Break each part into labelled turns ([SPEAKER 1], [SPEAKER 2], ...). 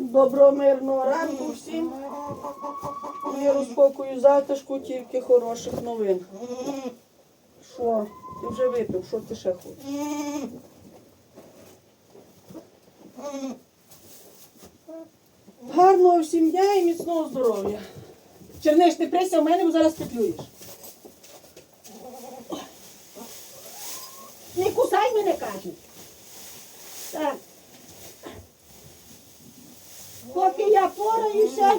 [SPEAKER 1] Доброго мирного ранку всім. Миру, спокою, затишку, тільки хороших новин. Що? Ти вже випив, що ти ще хочеш? Гарного всім дня і міцного здоров'я. Черниш, ти прися в мене, бо зараз петлюєш. Не кусай мене, кажуть. Так. Поки я пораюся,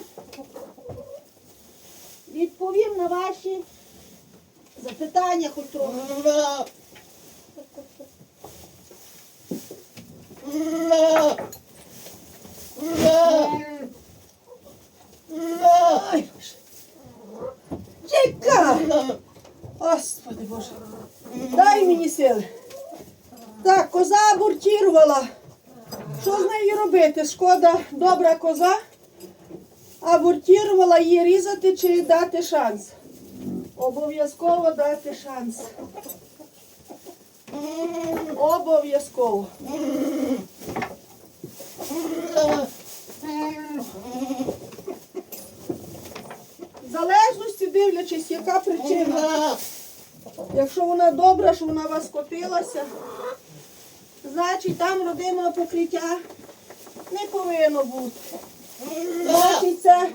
[SPEAKER 1] відповім на ваші запитання хоч трохи. Чека! Господи Боже, дай мені сили. Так, коза абортірувала. Що з нею робити? Шкода, добра коза. Абортірувала її різати чи дати шанс. Обов'язково дати шанс. Обов'язково. В залежності дивлячись, яка причина. Якщо вона добра, що вона вас скотилася, значить там родинного покриття не повинно бути. Значить, це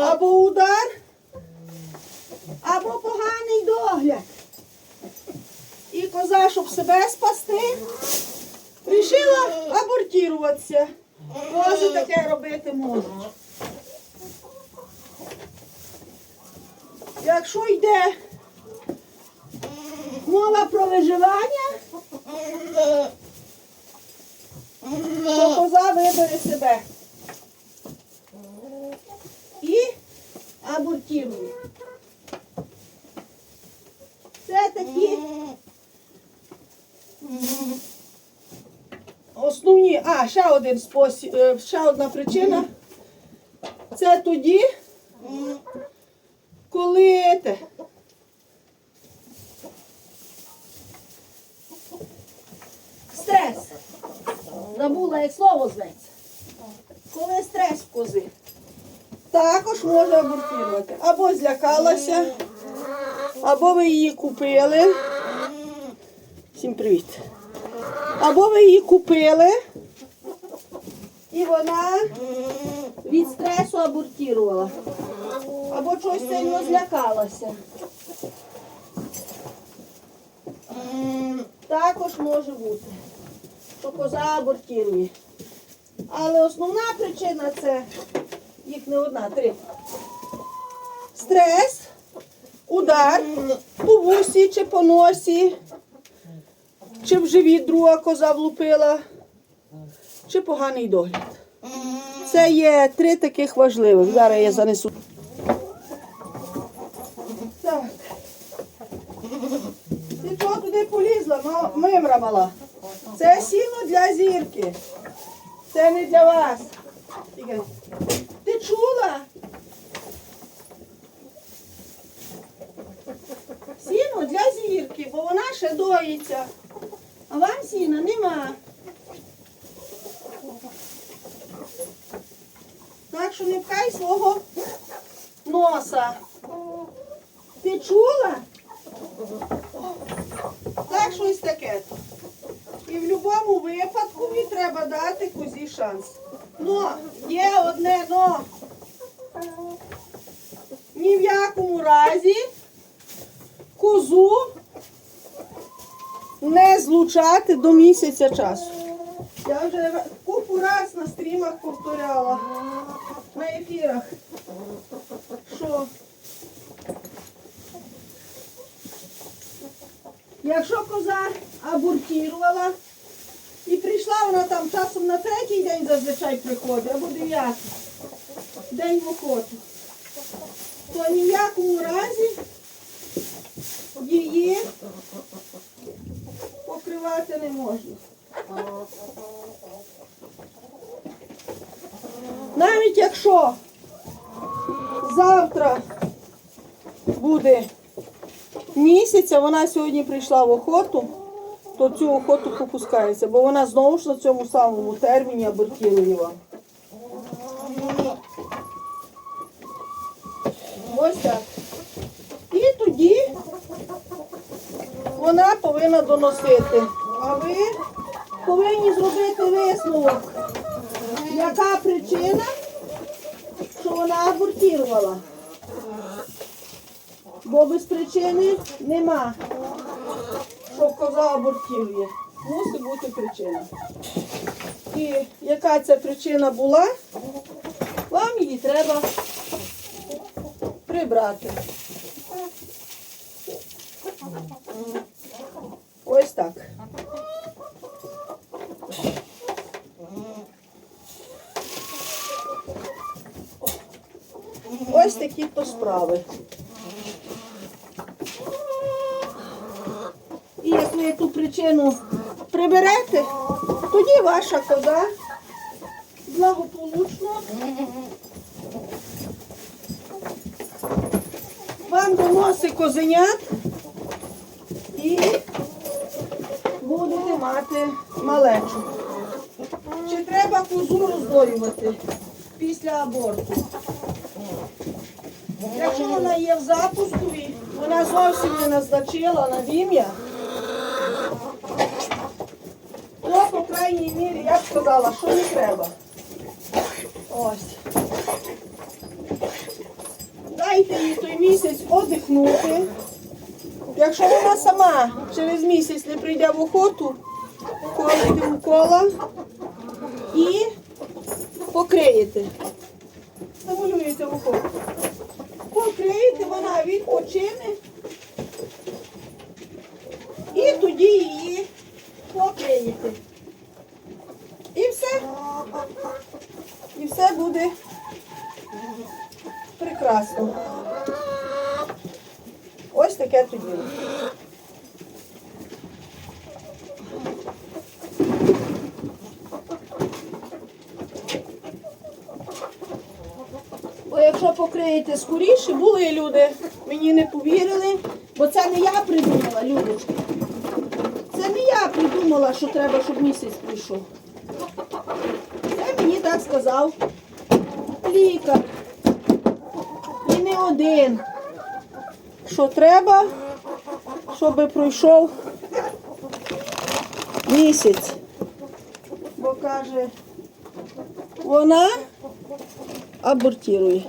[SPEAKER 1] або удар, або поганий догляд. І коза, щоб себе спасти, вирішила абортуватися. Кози таке робити можуть. Якщо йде мова про виживання, то коза вибере себе. І абортирує. Це такі основні. А, ще один спосіб, е, ще одна причина. Це тоді, коли те, стрес. Забула, як слово зветься. Коли стрес в кози. Також може абортувати. Або злякалася, або ви її купили. Всім привіт. Або ви її купили, і вона від стресу абортувала. Або чогось сильно злякалася. Також може бути, що коза абортує. Але основна причина це їх не одна, три. Стрес, удар по вусі чи по носі, чи в живіт друга коза влупила, чи поганий догляд. Це є три таких важливих. Зараз я занесу. Так. Ти чого туди полізла? Мимра мала. Це сіно для зірки. Це не для вас. Ти чула? Сіно для зірки, бо вона ще доїться. А вам сіна нема. Так що не пхай свого носа. Ти чула? Так щось таке. І в будь-якому випадку мені треба дати козі шанс. Ну, є одне но. Ні в якому разі козу не злучати до місяця часу. Я вже купу раз на стрімах повторяла, на ефірах, що якщо коза абортувала прийшла вона там часом на третій день зазвичай приходить, або дев'ятий день в охоту, то ні в якому разі її покривати не можна. Навіть якщо завтра буде місяця, вона сьогодні прийшла в охоту, то цю охоту попускається, бо вона знову ж на цьому самому терміні абортірує. Ось так. І тоді вона повинна доносити. А ви повинні зробити висновок. Яка причина, що вона абортувала? Бо без причини нема, що коза абортує. Мусить бути причина. І яка ця причина була, вам її треба прибрати. Ось так. Ось такі то справи. І як ви ту причину приберете, тоді ваша коза благополучно вам доносить козенят і будете мати малечу. Чи треба козу роздоювати після аборту? Якщо вона є в запускові, вона зовсім не назначила на вім'я, то, по крайній мірі, я б сказала, що не треба. Ось. Дайте їй той місяць одихнути. Якщо вона сама через місяць не прийде в охоту, колите укола і покриєте. Намалюєте в охоту. Покриєте, вона відпочине. І тоді її покриєте. І все. І все буде прекрасно. Ось таке тоді. Бо якщо покриєте скоріше, були люди, мені не повірили, бо це не я придумала, людочки. Це не я придумала, що треба, щоб місяць прийшов. Це мені так сказав лікар. Один. Що треба, щоб пройшов місяць. Бо каже, вона абортує.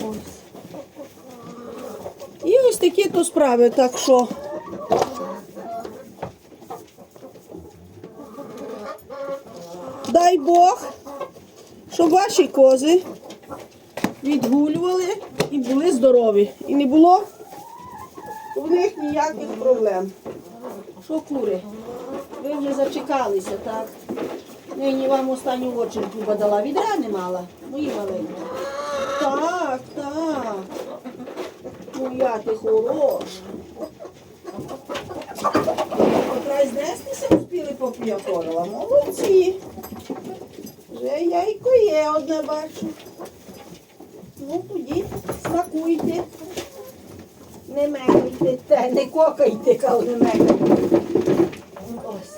[SPEAKER 1] Ось. І ось такі то справи, так що. Дай Бог, щоб ваші кози відгулювали і були здорові. І не було у них ніяких проблем. Що кури? Ви вже зачекалися, так? Нині вам останню очередь Люба дала. Відра не мала, мої маленькі. Так, так. Моя ти хороша. Якраз знестися успіли поки я ходила. Молодці. Вже яйко є одне бачу. Ну тоді смакуйте. Не мекайте, те, не кокайте, коли не мекайте. Ось.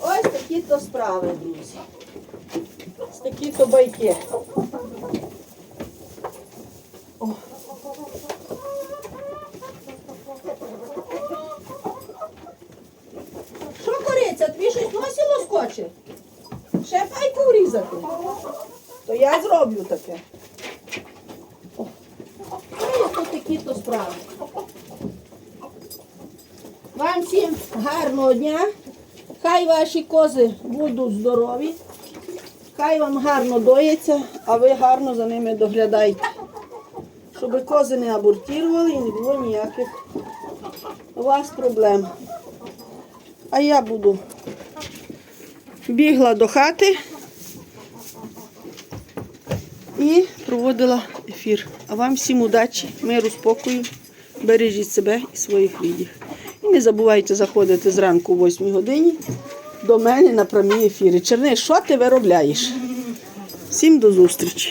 [SPEAKER 1] Ось такі то справи, друзі. Ось такі то байки. Що кориця, тобі щось носило скоче? Ще пайку врізати. То я зроблю таке. О. То такі справи. Вам всім гарного дня. Хай ваші кози будуть здорові. Хай вам гарно доїться, а ви гарно за ними доглядайте. Щоб кози не абортували і не було ніяких у вас проблем. А я буду бігла до хати і проводила ефір. А вам всім удачі, миру, спокою, бережіть себе і своїх рідних. І не забувайте заходити зранку о 8 годині до мене на прямі ефіри. Черни, що ти виробляєш? Всім до зустрічі!